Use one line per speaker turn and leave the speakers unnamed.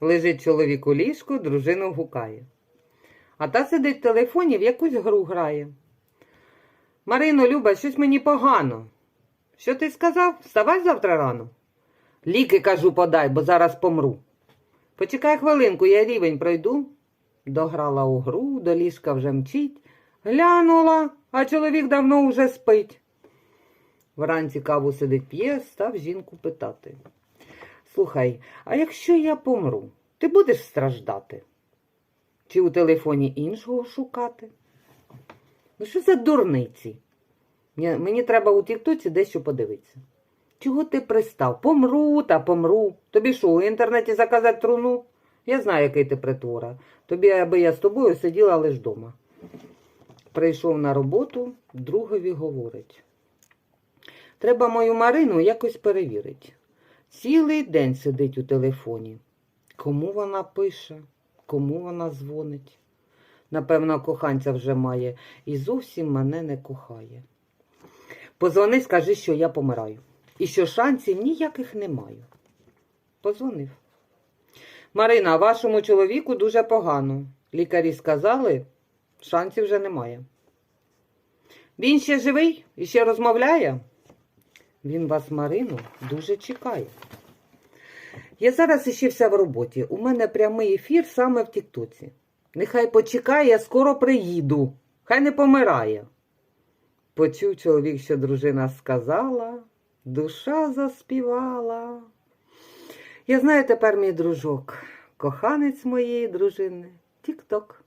Лежить чоловік у ліжку, дружину гукає. А та сидить в телефоні, в якусь гру грає. Марино, Люба, щось мені погано. Що ти сказав? Вставай завтра рано. Ліки, кажу, подай, бо зараз помру. Почекай хвилинку, я рівень пройду. Дограла у гру, до ліжка вже мчить. Глянула, а чоловік давно уже спить. Вранці каву сидить п'є, став жінку питати. Слухай, а якщо я помру, ти будеш страждати? Чи у телефоні іншого шукати? Ну, що за дурниці? Мені, треба у тіктоці дещо подивитися. Чого ти пристав? Помру та помру. Тобі що, у інтернеті заказати труну? Я знаю, який ти притвора. Тобі, аби я з тобою сиділа лиш дома. Прийшов на роботу, другові говорить. Треба мою Марину якось перевірити. Цілий день сидить у телефоні. Кому вона пише, кому вона дзвонить. Напевно, коханця вже має і зовсім мене не кохає. Позвони, скажи, що я помираю. І що шансів ніяких не маю. Позвонив. Марина, вашому чоловіку дуже погано. Лікарі сказали, шансів вже немає. Він ще живий і ще розмовляє? Він вас, Марину, дуже чекає. Я зараз іще вся в роботі. У мене прямий ефір саме в Тіктоці. Нехай почекає, я скоро приїду. Хай не помирає. Почув чоловік, що дружина сказала, душа заспівала. Я знаю тепер, мій дружок, коханець моєї дружини, Тік-ток.